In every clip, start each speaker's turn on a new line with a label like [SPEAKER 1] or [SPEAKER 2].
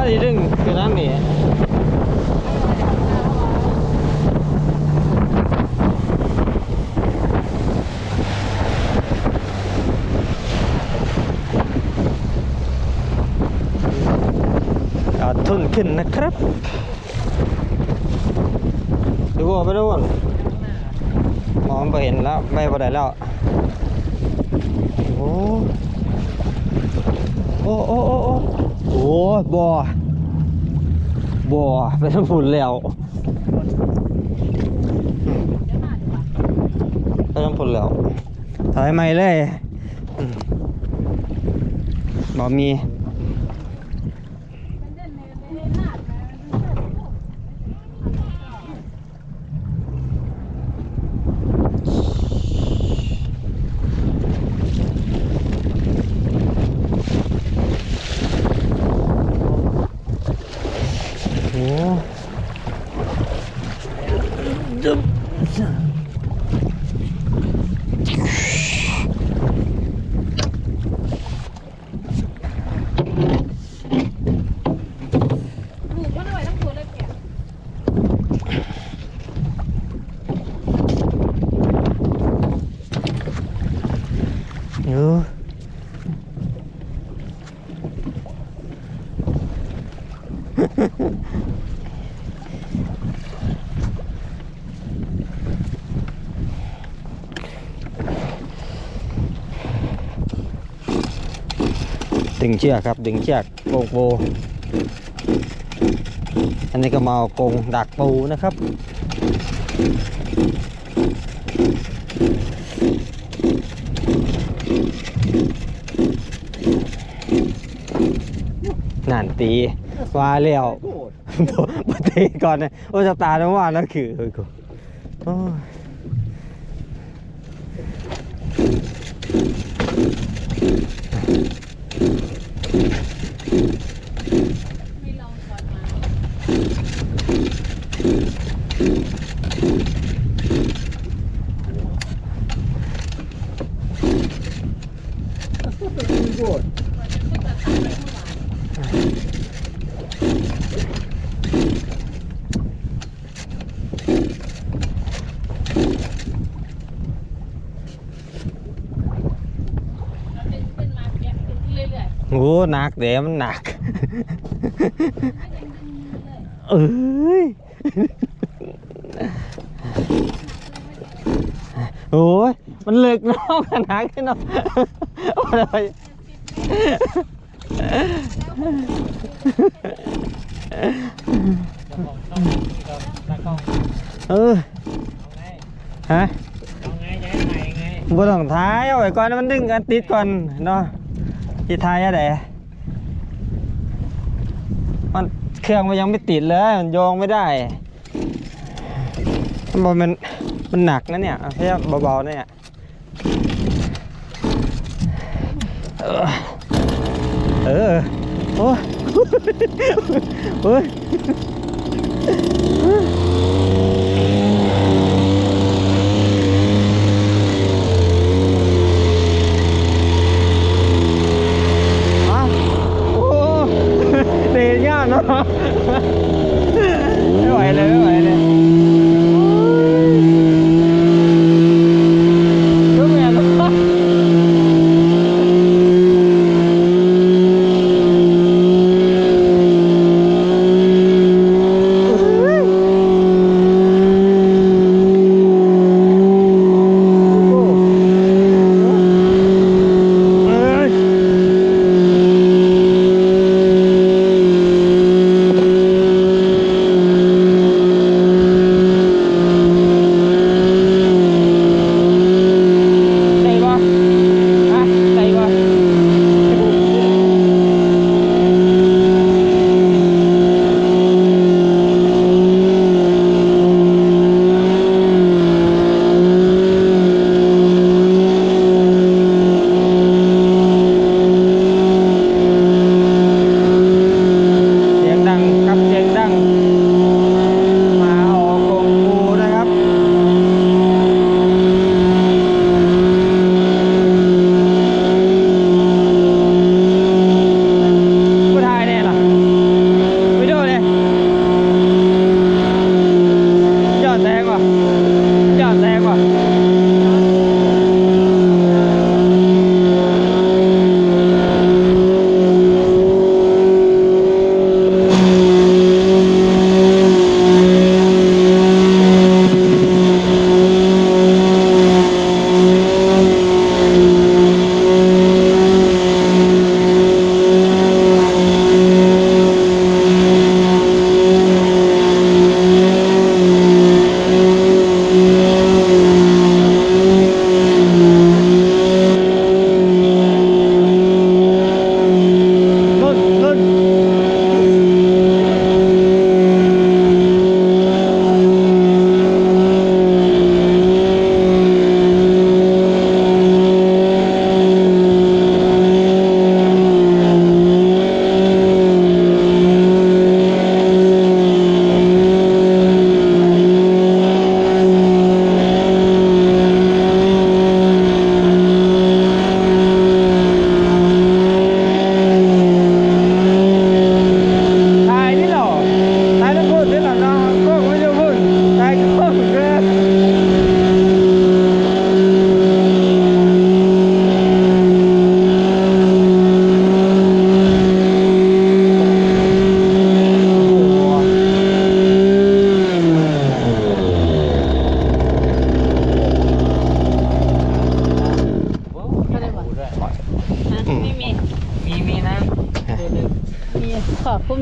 [SPEAKER 1] ว่าอีดึงคือน้ำเนียทุนขึ้นนะครับดูว่าไปดูว่ามองไปเห็นแล้วไม่ไปได้แล้วโอ้โอ้โอ้โอ้ โอ้บ่อบ่อไปทำฝุ่นแล้วไปทำฝุ่นแล้วถอยไม่เลยบ่มี โอ้ดึบ
[SPEAKER 2] ลูกมันเอาไว้ทั้งตัวเลยเปียก
[SPEAKER 1] อยู่ ดึงเชือกครับ ดึงเชือกโกงปูอันนี้ก็มาเอากงดักปูนะครับ นั่นตีว่าแล้วบ่บ่ตีก่อนนะโอ้จะตาต้องว่าแล้วคือเฮ้ยกูโอ้
[SPEAKER 2] ม่ลองก่อนมา เป็นเป็นมาเปียกขึ้นเรื่ อย
[SPEAKER 1] โอ้หนักเดี๋ยวมันหนัก เอ้ย โอ้ย มันเลิกน้องขนาดขึ้นเนาะเอาอะไรเออฮะบ่ต้องท้ายเอาไว้ก่อนนะมันดึงกันติดก่อนเนาะ ที่ท้ายอะไรมันเครื่องมันยังไม่ติดเลย มันโยงไม่ได้มันบอมันมันหนักนะเนี่ยแค่เบาๆเนี่ยเออเออโอ้ย โอ้ย อ้าวโอ้เตะยากเนาะ ไม่ไหวเลยไม่ไหวเลย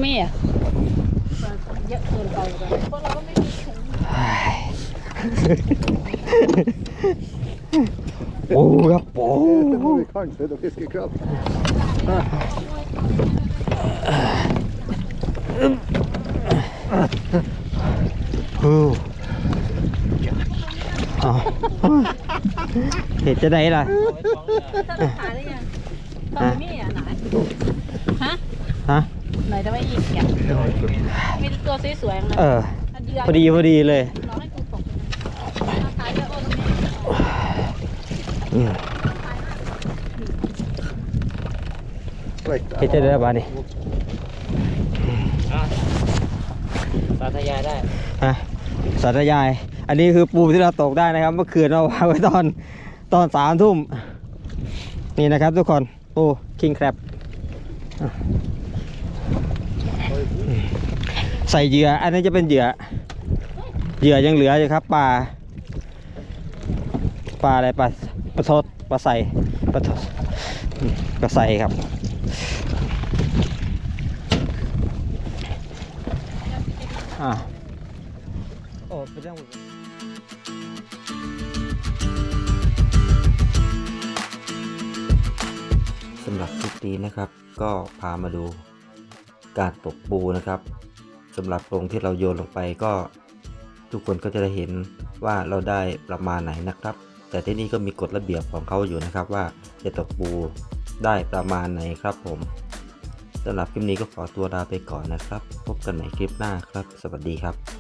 [SPEAKER 1] มี
[SPEAKER 2] อะเยอะเกินไปเลยเพราะเราก็ไม่มีถุง
[SPEAKER 1] โอ้ครับโอ้
[SPEAKER 3] Vi kan inte då fiskekrabb.
[SPEAKER 1] โหเอาเห็ดจะได้ล่ะ
[SPEAKER 2] หาได้ยังตอนมีอะไหนฮะ
[SPEAKER 1] ฮะ
[SPEAKER 2] ไหนจะไม่อีกอะมีตัวสวยๆนะ
[SPEAKER 1] เออ พอดีพอดีเลย
[SPEAKER 2] รอให้กูตกราคาเยอะโอ้ตรงนี้
[SPEAKER 1] อืม
[SPEAKER 3] Sträck
[SPEAKER 1] เห็ดจะได้บ้านี่
[SPEAKER 4] สาธยายได้
[SPEAKER 1] ฮะสาธยาย อันนี้คือปูที่เราตกได้นะครับ เมื่อคืนเราวางไว้ตอนตอนสามทุ่ม นี่นะครับทุกคน ปูคิงแครบ ใส่เหยื่อ อันนี้จะเป็นเหยื่อ เหยื่อยังเหลืออยู่ครับปลาปลาอะไรปลาปลาทดปลาใสปลาทดปลาใสครับ อ่าโอ้เป็นเรื่อง
[SPEAKER 5] สำหรับคลิปนี้นะครับ ก็พามาดูการตกปูนะครับ สำหรับตรงที่เราโยนลงไปก็ทุกคนก็จะได้เห็นว่าเราได้ประมาณไหนนะครับ แต่ที่นี่ก็มีกฎระเบียบของเขาอยู่นะครับว่าจะตกปูได้ประมาณไหนครับผมสำหรับคลิปนี้ก็ขอตัวลาไปก่อนนะครับ พบกันใหม่คลิปหน้าครับ สวัสดีครับ